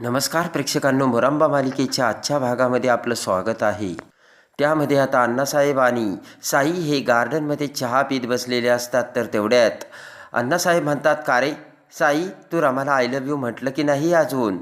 नमस्कार प्रेक्षकांनो मोरांबा मालिकेच्या आजच्या भागामध्ये आपलं स्वागत आहे. त्यामध्ये आता अण्णासाहेब आणि साई हे गार्डनमध्ये चहा पीत बसलेले असतात तर तेवढ्यात अण्णासाहेब म्हणतात का रे साई तू रामाला आय लव्ह यू म्हटलं की नाही अजून?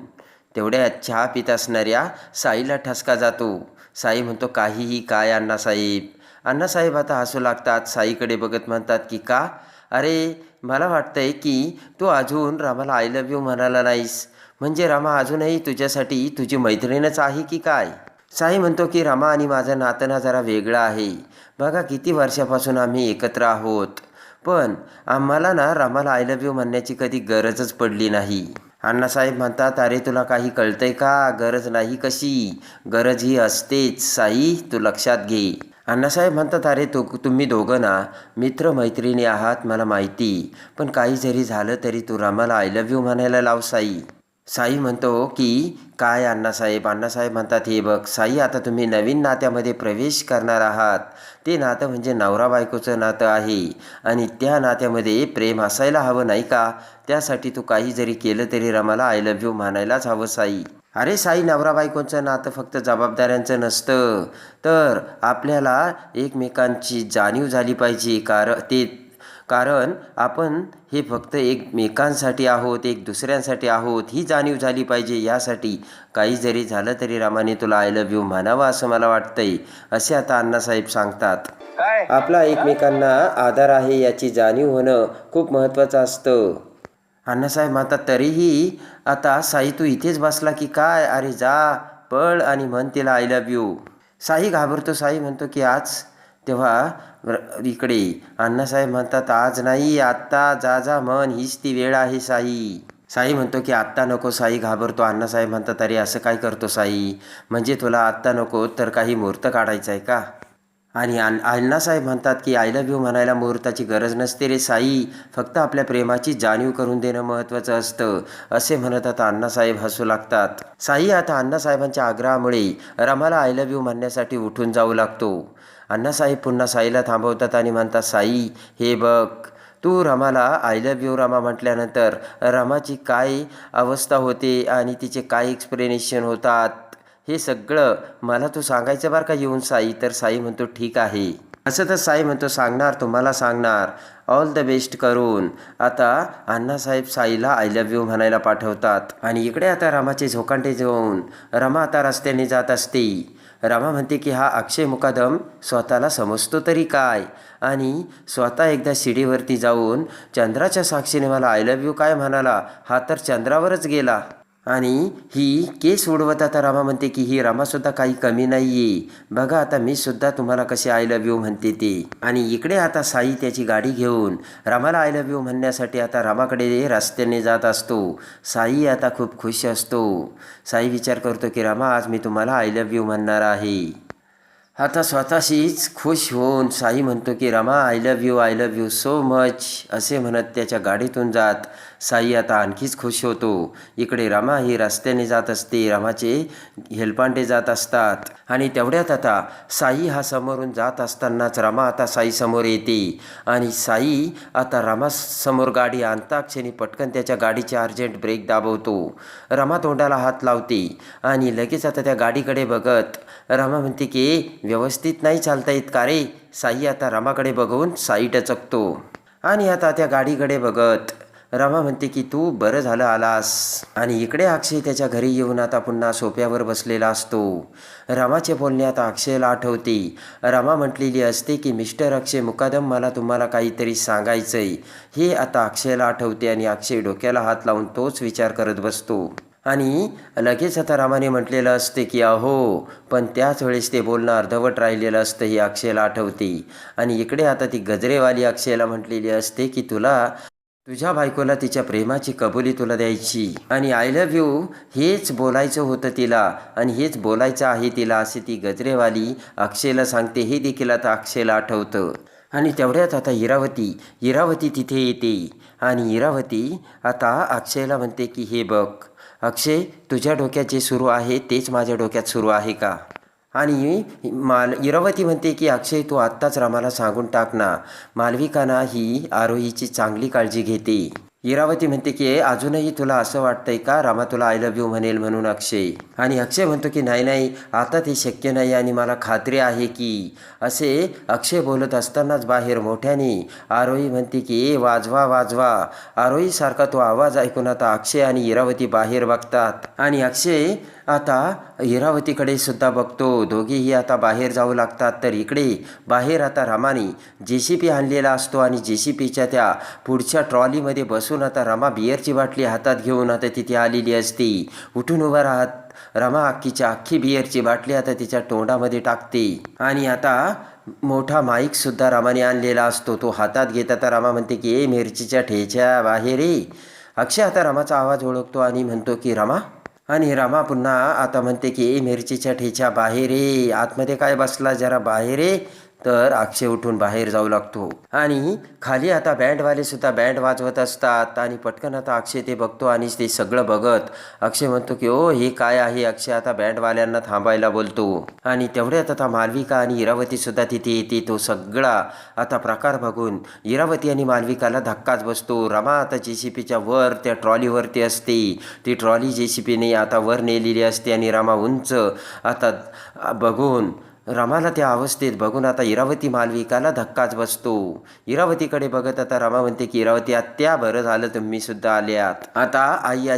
तेवढ्यात चहा पित असणाऱ्या साईला ठसका जातो. साई म्हणतो काहीही काय अण्णासाहेब. अण्णासाहेब आता हसू लागतात. साईकडे बघत म्हणतात की का? अरे मला वाटतंय की तू अजून रामाला आय लव्ह यू म्हणाला नाहीस. म्हणजे रामा अजूनही तुझ्यासाठी तुझी मैत्रीणच आहे की काय? साई म्हणतो की रामा आणि माझं नातं ना जरा वेगळं आहे. बघा किती वर्षापासून आम्ही एकत्र आहोत. पण आम्हाला ना रामाला आय लव्ह यू म्हणण्याची कधी गरजच पडली नाही. अण्णासाहेब म्हणतात अरे तुला काही कळतंय का? गरज नाही कशी? गरज ही असतेच. साई तू लक्षात घे. अण्णासाहेब म्हणतात अरे तू तुम्ही दोघं ना मित्र मैत्रिणी आहात मला माहिती. पण काही जरी झालं तरी तू रामाला आय लव्ह यू म्हणायला लाव साई. साई म्हणतो की काय अण्णासाहेब? अण्णासाहेब म्हणतात हे बघ साई आता तुम्ही नवीन नात्यामध्ये प्रवेश करणार आहात. ते नातं म्हणजे नवरा बायकोचं नातं आहे. आणि त्या नात्यामध्ये प्रेम असायला हवं नाही का? त्यासाठी तू काही जरी केलं तरी रमाला आय लव्ह यू म्हणायलाच हवं साई. अरे साई नवरा बायकोचं नातं फक्त जबाबदाऱ्यांचं नसतं. तर आपल्याला एकमेकांची जाणीव झाली पाहिजे कारण ते कारण आपण हे फक्त एकमेकांसाठी आहोत एक दुसऱ्यांसाठी आहोत ही जाणीव झाली पाहिजे. यासाठी काही जरी झालं तरी रामाने तुला आय लव्ह यू म्हणावं असं मला वाटतंय असे आता अण्णासाहेब सांगतात. आपला एकमेकांना आधार आहे याची जाणीव होणं खूप महत्त्वाचं असतं. अण्णासाहेब म्हणतात तरीही आता साई तू इथेच बसला की काय? अरे जा पळ आणि म्हण तिला आय लव्ह यू साई घाबरतो. साई म्हणतो की आज तेव्हा इकडे अण्णासाहेब म्हणतात आज नाही आत्ता जा जा मन हीच ती वेळ आहे साई. साई म्हणतो की आत्ता नको साई घाबरतो. अण्णासाहेब म्हणतात अरे असं काय करतो साई? म्हणजे तुला आत्ता नको तर काही मुहूर्त काढायचा आहे का? आणि अण्णासाहेब म्हणतात की आय लव्ह यू म्हणायला मुहूर्ताची गरज नसते रे साई. फक्त आपल्या प्रेमाची जाणीव करून देणं महत्त्वाचं असतं असे म्हणत आता अण्णासाहेब हसू लागतात. साई आता अण्णासाहेबांच्या आग्रहामुळे रमाला आय लव्ह यू म्हणण्यासाठी उठून जाऊ लागतो. अण्णासाहेब पुन्हा साईला थांबवतात आणि म्हणतात साई हे बघ तू रमाला आय लव्ह यू रमा म्हटल्यानंतर रमाची काय अवस्था होते आणि तिचे काय एक्सप्लेनेशन होतात? हे सगळं मला तू सांगायचं बरं का येऊन साई? तर साई म्हणतो ठीक आहे. असं तर साई म्हणतो सांगणार तुम्हाला सांगणार. ऑल द बेस्ट करून. आता अण्णासाहेब साईला आय लव्ह यू म्हणायला पाठवतात. आणि इकडे आता रमाचे झोकांटे जाऊन रमा आता रस्त्याने जात असते. रामा म्हणते की हा अक्षय मुकादम स्वतःला समजतो तरी काय? आणि स्वतः एकदा शिडीवरती जाऊन चंद्राच्या साक्षीने मला आय लव्ह यू काय म्हणाला? हा तर चंद्रावरच गेला. आणि ही केस उडवत आता रामा म्हणते की ही रामासुद्धा काही कमी नाही आहे बघा आता मी सुद्धा तुम्हाला कसे आय लव्ह यू म्हणते ते. आणि इकडे आता साई त्याची गाडी घेऊन रामाला आय लव्ह यू म्हणण्यासाठी आता रामाकडे रस्त्याने जात असतो. साई आता खूप खुश असतो. साई विचार करतो की रामा आज मी तुम्हाला आय लव्ह यू म्हणणार आहे. आता स्वतःशीच खुश होऊन साई म्हणतो की Rama I love you I love you so much असे म्हणत त्याच्या गाडीतून जात साई आता आणखीच खुश होतो. इकडे रमा ही रस्त्याने जात असते. रमाचे हेलपांडे जात असतात. आणि तेवढ्यात आता साई हा समोरून जात असतानाच रमा आता साई समोर येते. आणि साई आता रमा समोर गाडी आणता क्षणी पटकन त्याच्या गाडीचे अर्जंट ब्रेक दाबवतो. रमा तोंडाला हात लावते आणि लगेच आता त्या गाडीकडे बघत रमा म्हणते की व्यवस्थित नाही चालता येत का रे? साई आता रामाकडे बघून साई टचकतो आणि आता त्या गाडीकडे बघत रामा म्हणते की तू बरं झालं आलास. आणि इकडे अक्षय त्याच्या घरी येऊन आता पुन्हा सोप्यावर बसलेला असतो. रामाचे बोलणे आता अक्षयला आठवते. रामा म्हटलेली असते की मिस्टर अक्षय मुकादम मला तुम्हाला काहीतरी सांगायचंय. हे आता अक्षयला आठवते आणि अक्षय डोक्याला हात लावून तोच विचार करत बसतो. आणि लगेच आता रामाने म्हटलेलं असते की अहो पण त्याच वेळेस ते बोलणं अर्धवट राहिलेलं असतं ही अक्षयला आठवते. आणि इकडे आता ती गजरेवाली अक्षयला म्हटलेली असते की तुला तुझ्या बायकोला तिच्या प्रेमाची कबुली तुला द्यायची आणि आय लव्ह यू हेच बोलायचं होतं तिला आणि हेच बोलायचं आहे तिला असे ती गजरेवाली अक्षयला सांगते. हे देखील आता अक्षयला आठवतं. आणि तेवढ्यात आता इरावती इरावती तिथे येते. आणि इरावती आता अक्षयला म्हणते की हे बघ अक्षय तुझ्या डोक्यात जे सुरू आहे तेच माझ्या डोक्यात सुरू आहे का? आणि माल इरावती म्हणते की अक्षय तू आत्ताच रामाला सांगून टाक ना. मालविकाना ही आरोहीची चांगली काळजी घेते. इरावती म्हणते की अजूनही तुला असं वाटतंय का? रामा तुला आय लव्ह यू म्हणेल म्हणून अक्षय. आणि अक्षय म्हणतो की नाही नाही आता ते शक्य नाही आणि मला खात्री आहे की. असे अक्षय बोलत असतानाच बाहेर मोठ्याने आरोही म्हणते की ए वाजवा वाजवा. आरोहीसारखा तो आवाज ऐकून आता अक्षय आणि इरावती बाहेर बघतात. आणि अक्षय आता इरावतीकडे सुद्धा बघतो. दोघेही आता बाहेर जाऊ लागतात तर इकडे बाहेर आता रमाने जे सी पी आणलेला असतो आणि जे सी पीच्या त्या पुढच्या ट्रॉलीमध्ये बसून आता रमा बियरची बाटली हातात घेऊन आता तिथे आलेली असते. उठून उभा राहत रमा अख्खीच्या अख्खी बियरची बाटली आता तिच्या तोंडामध्ये टाकते. आणि आता मोठा माईक सुद्धा रामाने आणलेला असतो. तो हातात घेत आता रामा म्हणते की ए मिरचीच्या ठेच्या बाहेर ये. अक्षय आता रमाचा आवाज ओळखतो आणि म्हणतो की रमा आणि रामा पुन्हा आता म्हणते की मिरचीच्या ठेच्या बाहेर ये. आतमध्ये काय बसला? जरा बाहेर ये. तर अक्षय उठून बाहेर जाऊ लागतो. आणि खाली आता बँडवाले सुद्धा बँड वाजवत असतात. आणि पटकन आता अक्षय ते बघतो आणि ते सगळं बघत. अक्षय म्हणतो की ओ हे काय आहे? अक्षय आता बँडवाल्यांना थांबायला बोलतो. आणि तेवढ्यात आता मालविका आणि इरावती सुद्धा तिथे येते. तो सगळा आता प्रकार बघून इरावती आणि मालविकाला धक्काच बसतो. रमा आता जे सी पीच्या वर त्या ट्रॉलीवरती असते. ती ट्रॉली जे सी पीने आता वर नेलेली असते आणि रमा उंच आता बघून रमाला त्या अवस्थेत बघून आता इरावती मालविकाला धक्काच बसतो. इरावतीकडे बघत आता रमा म्हणते की इरावती आत्या बरं झालं तुम्ही सुद्धा आल्यात. आता आई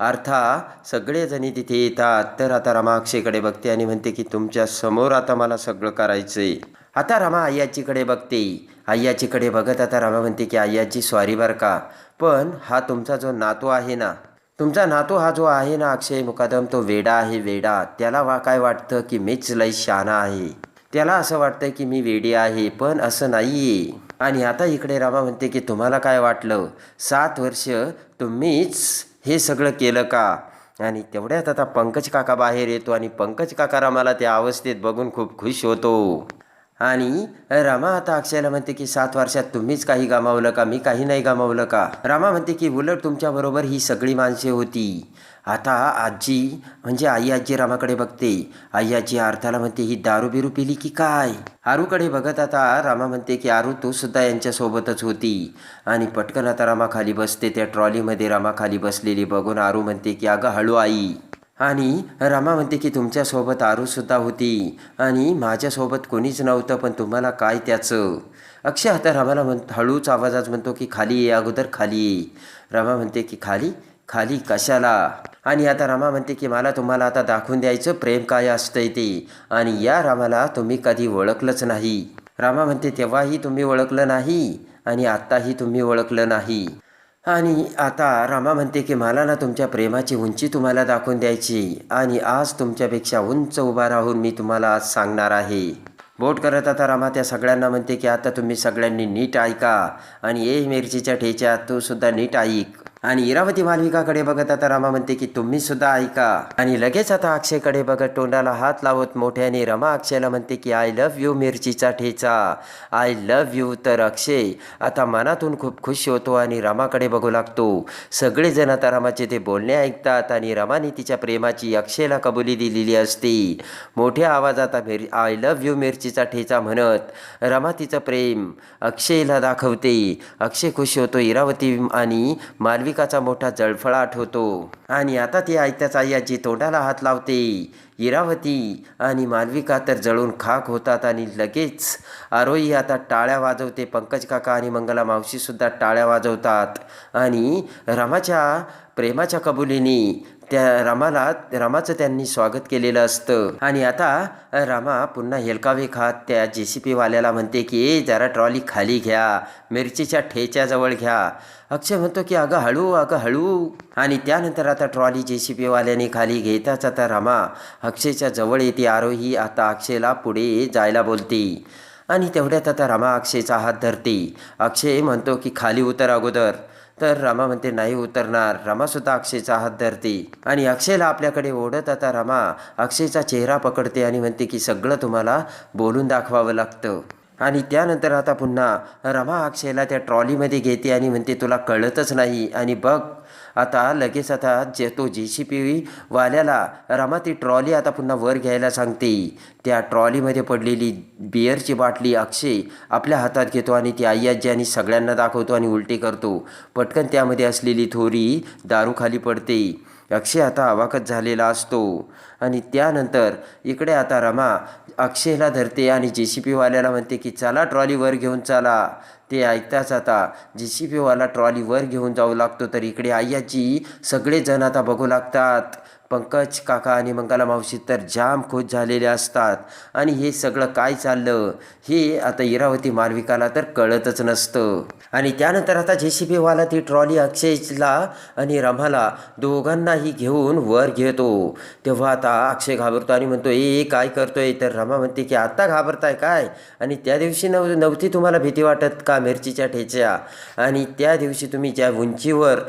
अर्था सगळेजणी तिथे येतात. तर आता रमा अक्षयकडे बघते आणि म्हणते की तुमच्यासमोर आता मला सगळं करायचंय. आता रमा आय्याचीकडे बघते. आय्याचीकडे बघत आता रमा म्हणते की आय्याची स्वारी बरं का. पण हा तुमचा जो नातू आहे ना तुमचा नातू हा जो आहे ना अक्षय मुकादम तो वेडा आहे वेडा. त्याला वा काय वाटतं की मीच लई शहाणा आहे? त्याला असं वाटतं की मी वेडी आहे पण असं नाही आहे आणि आता इकडे रामा म्हणते की तुम्हाला काय वाटलं? सात वर्ष तुम्हीच हे सगळं केलं का? आणि तेवढ्यात आता पंकज काका बाहेर येतो आणि पंकज काका रामाला त्या अवस्थेत बघून खूप खुश होतो. आणि रामा आता अक्षयला म्हणते की सात वर्षात तुम्हीच काही गमावलं का? मी काही नाही गमावलं का? रामा म्हणते की उलट तुमच्याबरोबर ही सगळी माणसे होती. आता आजी म्हणजे आई आजी रामाकडे बघते. आई आजी अर्थाला म्हणते ही दारू बिरू पिली की काय? आरूकडे बघत आता रामा म्हणते की आरू तू सुद्धा यांच्यासोबतच होती. आणि पटकन आता रामा खाली बसते. त्या ट्रॉलीमध्ये रामा खाली बसलेली बघून आरू म्हणते की अगं हळू आई आणि रमा म्हणते की तुमच्यासोबत आरूसुद्धा होती आणि माझ्यासोबत कोणीच नव्हतं पण तुम्हाला काय त्याचं? अक्षय आता रमाला म्हण हळूच आवाजात म्हणतो की खाली ये अगोदर खाली ये. रमा म्हणते की खाली? खाली कशाला? आणि आता रमा म्हणते की मला तुम्हाला आता दाखवून द्यायचं प्रेम काय असतंय ते. आणि या रामाला तुम्ही कधी ओळखलंच नाही. रामा म्हणते तेव्हाही तुम्ही ओळखलं नाही आणि आत्ताही तुम्ही ओळखलं नाही. आणि आता रामा म्हणते की मला ना तुमच्या प्रेमाची उंची तुम्हाला दाखवून द्यायची आणि आज तुमच्यापेक्षा उंच उभा राहून मी तुम्हाला आज सांगणार आहे. बोट करत आता रामा त्या सगळ्यांना म्हणते की आता तुम्ही सगळ्यांनी नीट ऐका आणि ए मिरचीच्या ठेच्यात तू सुद्धा नीट ऐक. आणि इरावती मालविकाकडे बघत आता रमा म्हणते की तुम्ही सुद्धा ऐका. आणि लगेच आता अक्षयकडे बघत तोंडाला हात लावत मोठ्याने रमा अक्षयला म्हणते की आय लव्ह यू मिरचीचा ठेचा आय लव्ह यू तर अक्षय. आता मनातून खूप खुश होतो आणि रमाकडे बघू लागतो. सगळेजण आता रमाचे ते बोलणे ऐकतात आणि रमाने तिच्या प्रेमाची अक्षयला कबुली दिलेली असते. मोठ्या आवाजात मिर आय लव्ह यू मिरचीचा ठेचा म्हणत रमा तिचं प्रेम अक्षयला दाखवते. अक्षय खुश होतो इरावती आणि मालवी मालविकाचा मोठा जळफळाट होतो. आणि आता ती आयत्याचा आईयाची तोंडाला हात लावते. इरावती आणि मालविका तर जळून खाक होतात आणि लगेच आरोही आता टाळ्या वाजवते. पंकज काका आणि मंगला मावशीसुद्धा टाळ्या वाजवतात. आणि रमाच्या प्रेमाच्या कबुलीने त्या रामाला रामाचं त्यांनी स्वागत केलेलं असतं. आणि आता रामा पुन्हा हेलकावे खात त्या जे सी पीवाल्याला म्हणते की ए जरा ट्रॉली खाली घ्या मिरचीच्या ठेच्याजवळ घ्या. अक्षय म्हणतो की अगं हळू अगं हळू. आणि त्यानंतर आता ट्रॉली जे सी पीवाल्याने खाली घेताच आता रमा अक्षयच्या जवळ येते आरोही आता अक्षयला पुढे जायला बोलते. आणि तेवढ्यात आता रमा अक्षयचा हात धरते. अक्षय म्हणतो की खाली उतर अगोदर. तर रमा म्हणते नाही उतरणार. रमासुद्धा अक्षयचा हात धरते आणि अक्षयला आपल्याकडे ओढत आता रमा अक्षयचा चेहरा पकडते आणि म्हणते की सगळं तुम्हाला बोलून दाखवावं लागतं. आणि त्यानंतर आता पुन्हा रमा अक्षयला त्या ट्रॉलीमध्ये घेते आणि म्हणते तुला कळतच नाही. आणि बघ आता लगेच आता जे तो जे सी पी वाल्याला रमा ती ट्रॉली आता पुन्हा वर घ्यायला सांगते. त्या ट्रॉलीमध्ये पडलेली बिअरची बाटली अक्षय आपल्या हातात घेतो आणि ती आई आजी आणि सगळ्यांना दाखवतो आणि उलटी करतो. पटकन त्यामध्ये असलेली थोरी दारूखाली पडते. अक्षय आता अवाकच झालेला असतो. आणि त्यानंतर इकडे आता रमा अक्षयला धरते आणि जे सी पीवाल्याला म्हणते की चला ट्रॉली वर घेऊन चला. ते ऐकताच आता. जे सी पीवाला ट्रॉली वर घेऊन जाऊ लागतो तर इकडे आय्याची सगळेजण आता बघू लागतात. पंकज काका आणि मंगला मावशी तर जाम खुश झालेले असतात. आणि हे सगळं काय चाललं? हे आता इरावती मालविकाला तर कळतच नसतं. आणि त्यानंतर आता जे सी बीवाला ती ट्रॉली अक्षयला आणि रमाला दोघांनाही घेऊन वर घेतो. तेव्हा आता अक्षय घाबरतो आणि म्हणतो ए काय करतोय? तर रमा म्हणते की आत्ता घाबरताय काय? आणि त्या दिवशी नव नव्हती तुम्हाला भीती वाटत का मिरचीच्या ठेच्या? आणि त्या दिवशी तुम्ही ज्या उंचीवर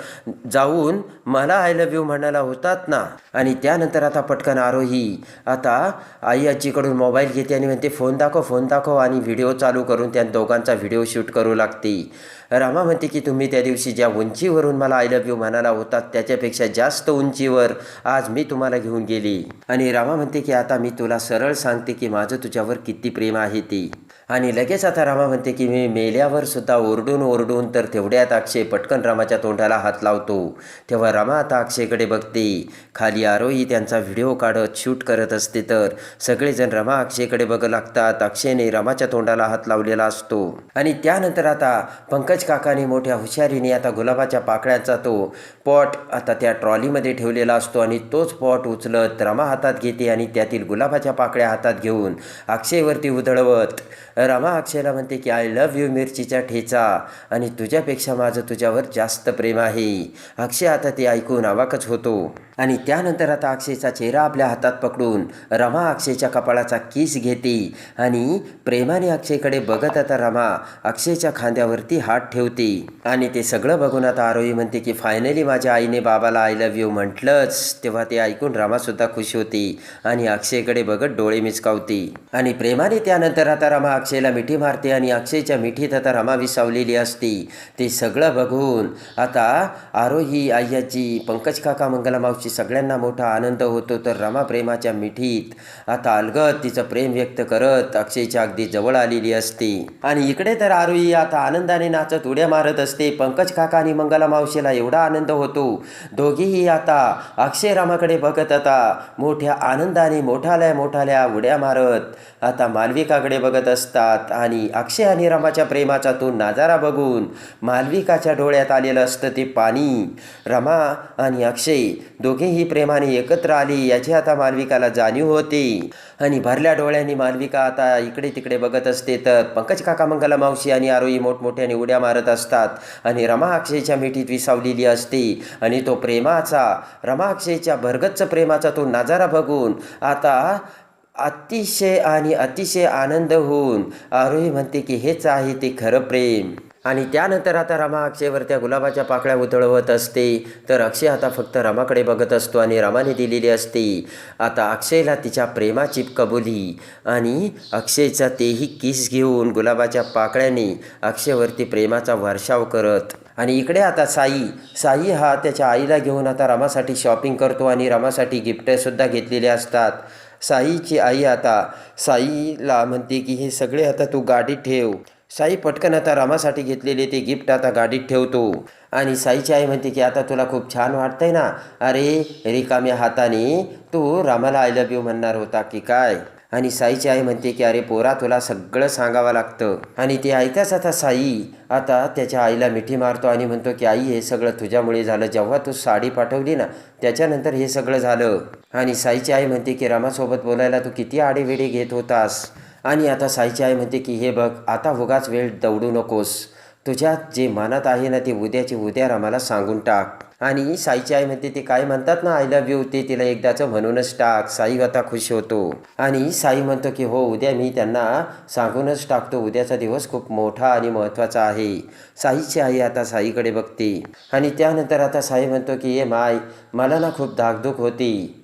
जाऊन मला आय लव्ह यू म्हणायला होतात ना आणि त्यानंतर आता पटकन आरोही. आता आई आजीकडून मोबाईल घेते आणि म्हणते फोन दाखव फोन दाखव आणि व्हिडिओ चालू करून त्या दोघांचा व्हिडिओ शूट करू लागते. रामा म्हणते की तुम्ही त्या दिवशी ज्या उंचीवरून मला आय लव्ह यू म्हणाला होता त्याच्यापेक्षा जास्त उंचीवर आज मी तुम्हाला घेऊन गेली. आणि रामा म्हणते की आता मी तुला सरळ सांगते की माझं तुझ्यावर किती प्रेम आहे ते. आणि लगेच आता रामा म्हणते की मी मेल्यावर सुद्धा ओरडून ओरडून तर तेवढ्यात अक्षय पटकन रामाच्या तोंडाला हात लावतो. तेव्हा रामा आता अक्षयकडे बघते. खाली आरोही त्यांचा व्हिडिओ काढत शूट करत असते तर सगळेजण रमा अक्षयकडे बघू लागतात. अक्षयने रमाच्या तोंडाला हात लावलेला असतो. आणि त्यानंतर आता पंकज काकाने मोठ्या हुशारीने आता गुलाबाच्या पाकळ्याचा तो पॉट आता त्या ट्रॉलीमध्ये ठेवलेला असतो आणि तोच पॉट उचलत रमा हातात घेते आणि त्यातील गुलाबाच्या पाकळ्या हातात घेऊन अक्षयवरती उधळवत रमा अक्षयला म्हणते की आय लव्ह यू मिरचीचा ठेचा आणि तुझ्यापेक्षा माझं तुझ्यावर जास्त प्रेम आहे. अक्षय आता ते ऐकून अवाकच होतो आणि त्यानंतर आता अक्षयचा चेहरा आपल्या हातात पकडून रमा अक्षयच्या कपाळाचा किस घेते आणि प्रेमाने अक्षयकडे बघत आता रमा अक्षयच्या खांद्यावरती हात ठेवते. आणि ते सगळं बघून आता आरोही म्हणते की फायनली माझ्या आईने बाबाला आय लव्ह यू म्हटलंच. तेव्हा ते ऐकून रामासुद्धा खुश होती आणि अक्षयकडे बघत डोळे मिचकावते आणि प्रेमाने त्यानंतर आता रमा अक्षयला मिठी मारते आणि अक्षयच्या मिठीत आता रमा विसावलेली असते. ते सगळं बघून आता आरोही आय्याची पंकज काका मंगला मावशी सगळ्यांना मोठा आनंद होतो. तर रमा प्रेमाच्या मिठीत आता अलगत तिचं प्रेम व्यक्त करत अक्षयच्या अगदी जवळ आलेली असते. आणि इकडे तर आरोही आता आनंदाने नाचत उड्या मारत असते. पंकज काका आणि मंगला मावशीला एवढा आनंद होतो. दोघेही आता अक्षय रामाकडे बघत आता. मोठ्या आनंदाने मोठाल्या मोठाल्या उड्या मारत आता मालविकाकडे बघत असतात. आणि अक्षय आणि रमाच्या प्रेमाचा तो नजारा बघून मालविकाच्या डोळ्यात आलेलं असतं ते पाणी. रमा आणि अक्षय दोघेही प्रेमाने एकत्र आले याची आता मालविकाला जाणीव होते. आणि भरल्या डोळ्यांनी मालविका आता इकडे तिकडे बघत असते. तर पंकज काका मंगला मावशी आणि आरोही मोठमोठ्याने उड्या मारत असतात. आणि रमाक्षेच्या मिठीत विसावलेली असते. आणि तो प्रेमाचा रमाक्षेच्या भरगच्च प्रेमाचा तो नजारा बघून आता अतिशय आणि अतिशय आनंद होऊन आरोही म्हणते की हेच आहे ते खरं प्रेम. आणि त्यानंतर आता रमा अक्षयवर त्या गुलाबाच्या पाकळ्या उतळवत असते. तर अक्षय आता फक्त रमाकडे बघत असतो आणि रमाने दिलेली असते. आता अक्षयला तिच्या प्रेमाची कबुली आणि अक्षयचा तेही किस घेऊन गुलाबाच्या पाकळ्याने अक्षयवरती प्रेमाचा वर्षाव करत. आणि इकडे आता साई साई हा त्याच्या आईला घेऊन आता रमासाठी शॉपिंग करतो आणि रमासाठी गिफ्टसुद्धा घेतलेले असतात. साईची आई आता साईला म्हणते की हे सगळे आता तू गाडीत ठेव. साई पटकन आता रामासाठी घेतलेले ते गिफ्ट आता गाडीत ठेवतो. आणि साईची आई म्हणते की आता तुला खूप छान वाटतंय ना? अरे रिकाम्या हाताने तू रामाला आय लव्ह यू म्हणणार होता की काय? आणि साईची आई म्हणते की अरे पोरा तुला सगळं सांगावं लागतं. आणि ते ऐकाच आता साई आता त्याच्या आईला मिठी मारतो आणि म्हणतो की आई हे सगळं तुझ्यामुळे झालं. जेव्हा तू साडी पाठवली ना त्याच्यानंतर हे सगळं झालं. आणि साईची आई म्हणते की रामासोबत बोलायला तू किती आडेवेडे घेत होतास. आणि आता साईची आई म्हणते की हे बघ आता उगाच वेळ दौडू नकोस. तुझ्यात जे मनात आहे ना ते उद्याचे उद्या आम्हाला सांगून टाक. आणि साईची आई म्हणते ते काय म्हणतात ना आय लव्ह यू ते तिला एकदाचं म्हणूनच टाक. साई आता खुश होतो. आणि साई म्हणतो की हो उद्या मी त्यांना सांगूनच टाकतो. उद्याचा दिवस खूप मोठा आणि महत्त्वाचा आहे. साईची आई आता साईकडे बघते. आणि त्यानंतर आता साई म्हणतो की ये माय मला ना खूप धाकधूक होती.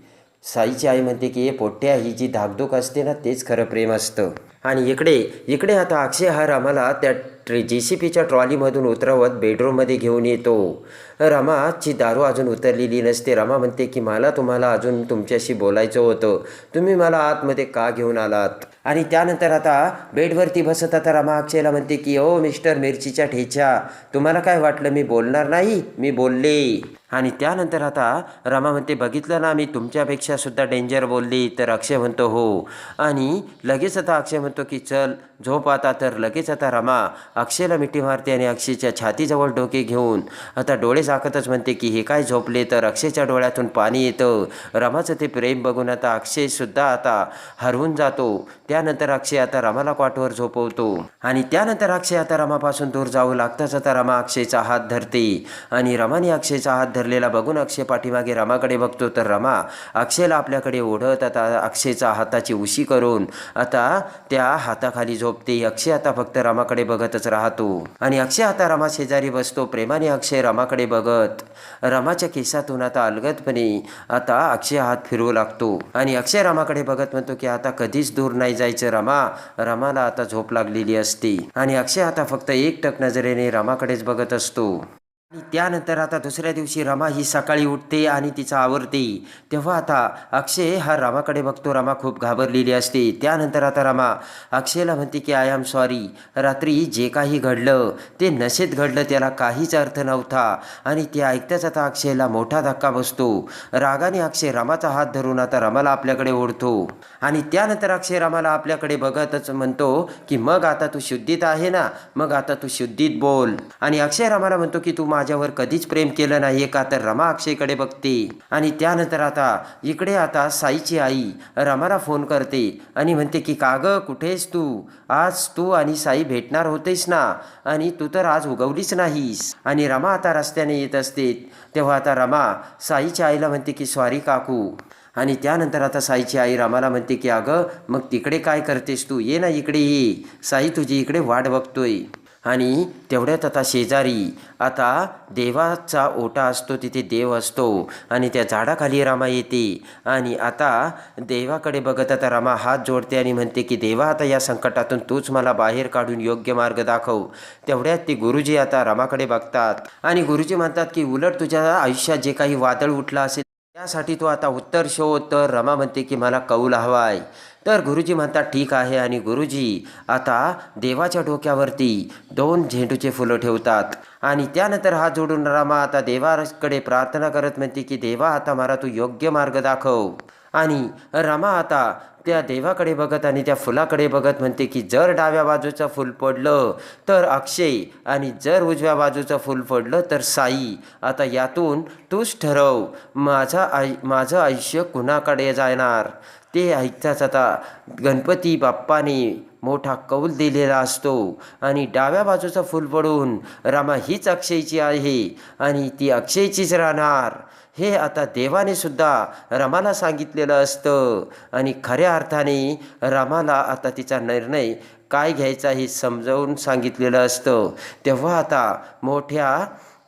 साईची आई म्हणते की हे पोट्ट्या ही जी धाकधूक असते ना तेच खरं प्रेम असतं. आणि इकडे इकडे आता अक्षय हार आम्हाला त्या ट्रे जे सी पीच्या ट्रॉलीमधून उतरवत बेडरूममध्ये घेऊन येतो. रमाची दारू अजून उतरलेली नसते. रमा म्हणते की मला तुम्हाला अजून तुमच्याशी बोलायचं होतं. तुम्ही मला आतमध्ये का घेऊन आलात? आणि त्यानंतर आता बेडवरती बसत आता रमा अक्षयला म्हणते की ओ मिस्टर मिरचीच्या ठेच्या तुम्हाला काय वाटलं मी बोलणार नाही? मी बोलले. आणि त्यानंतर आता रमा म्हणते बघितलं ना मी तुमच्यापेक्षा सुद्धा डेंजर बोलली. तर अक्षय म्हणतो हो. आणि लगेच आता अक्षय म्हणतो की चल झोप आता. तर लगेच आता रमा अक्षयला मिठी मारते आणि अक्षयच्या छातीजवळ डोके घेऊन आता डोळे झाकतच म्हणते की हे काय झोपले? तर अक्षयच्या डोळ्यातून पाणी येतं. रमाचं ते प्रेम बघून आता अक्षयसुद्धा आता हरवून जातो. त्यानंतर अक्षय आता रमाला क्वाटवर झोपवतो. आणि त्यानंतर अक्षय आता रमापासून दूर जाऊ लागताच आता रमा अक्षयचा हात धरते. आणि रमाने अक्षयचा हात धरलेला बघून अक्षय पाठीमागे रमाकडे बघतो. तर रमा अक्षयला आपल्याकडे ओढत आता अक्षयचा हाताची उशी करून आता त्या हाताखाली झोपते. अक्षय आता फक्त रमाकडे बघतच राहतो. आणि अक्षय आता रमा शेजारी बसतो. प्रेमाने अक्षय रमाकडे बघत. रमाच्या केसातून आता अलगदपणे आता अक्षय हात फिरवू लागतो. आणि अक्षय रमाकडे बघत म्हणतो की आता कधीच दूर नाही जायचं रमा. रमाला आता झोप लागलेली असते. आणि अक्षय आता फक्त एकटक नजरेने रमाकडेच बघत असतो. आणि त्यानंतर आता दुसऱ्या दिवशी रमा ही सकाळी उठते आणि तिचा आवरते. तेव्हा आता अक्षय हा रमाकडे बघतो. रमा खूप घाबरलेली असते. त्यानंतर आता रमा अक्षयला म्हणते की आय एम सॉरी. रात्री जे काही घडलं ते नशेत घडलं त्याला काहीच अर्थ नव्हता. आणि ते ऐकताच आता अक्षयला मोठा धक्का बसतो. रागाने अक्षय रमाचा हात धरून आता रमाला आपल्याकडे ओढतो. आणि त्यानंतर अक्षय रमाला आपल्याकडे बघतच म्हणतो की मग आता तू शुद्धीत आहे ना? मग आता तू शुद्धीत बोल. आणि अक्षय रमाला म्हणतो की तू माझ्यावर कधीच प्रेम केलं नाही का तर रमा अक्षयकडे बघते. आणि त्यानंतर आता इकडे आता साईची आई रमाला फोन करते आणि म्हणते की का गं? कुठेस तू? आज तू आणि साई भेटणार होतेस ना? आणि तू तर आज उगवलीच नाहीस. आणि रमा आता रस्त्याने येत असते. तेव्हा आता रमा साईच्या आईला म्हणते की सॉरी काकू. आणि त्यानंतर आता साईची आई रामाला म्हणते की अगं मग तिकडे काय करतेस तू? ये ना इकडे ये. साई तुझी इकडे वाट बघतोय. आणि तेवढ्यात आता शेजारी आता देवाचा ओटा असतो तिथे देव असतो आणि त्या झाडाखाली रामा येते. आणि आता देवाकडे बघत आता रामा हात जोडते आणि म्हणते की देवा आता या संकटातून तूच मला बाहेर काढून योग्य मार्ग दाखव. तेवढ्यात ते गुरुजी आता रामाकडे बघतात आणि गुरुजी म्हणतात की उलट तुझ्या आयुष्यात जे काही वादळ उठलं असेल त्यासाठी तू आता उत्तर शोध. तर रमा म्हणते की मला कौल हवाय. तर गुरुजी म्हणतात ठीक आहे. आणि गुरुजी आता देवाच्या डोक्यावरती दोन झेंडूचे फुलं ठेवतात. आणि त्यानंतर हात जोडून रामा आता देवाकडे प्रार्थना करत म्हणते की देवा आता मला तू योग्य मार्ग दाखव. आणि रामा आता त्या देवाकडे बघत आणि त्या फुलाकडे बघत म्हणते की जर डाव्या बाजूचं फूल पडलं तर अक्षय आणि जर उजव्या बाजूचं फूल पडलं तर साई. आता यातून तूच ठरव माझा आय माझं आयुष्य कुणाकडे जाणार? ते ऐकताच आता गणपती बाप्पाने मोठा कौल दिलेला असतो आणि डाव्या बाजूचा फुल पडून रामा हीच अक्षयची आहे आणि ती अक्षयचीच राहणार. हे आता देवाने सुद्धा रमाला सांगितलेलं असतं आणि खऱ्या अर्थाने रामाला आता तिचा निर्णय काय घ्यायचा हे समजावून सांगितलेलं असतं. तेव्हा आता मोठ्या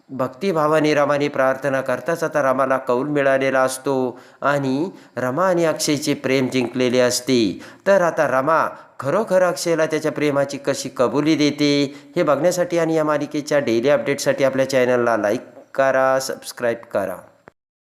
भक्तिभावाने रमाने प्रार्थना करताच आता रमाला कौल मिळालेला असतो आणि रमा आणि अक्षयचे प्रेम जिंकलेले असते. तर आता रमा खरोखर अक्षयला त्याच्या प्रेमाची कशी कबुली देते हे बघण्यासाठी आणि या मालिकेच्या डेली अपडेटसाठी आपल्या चॅनलला लाईक करा सबस्क्राईब करा.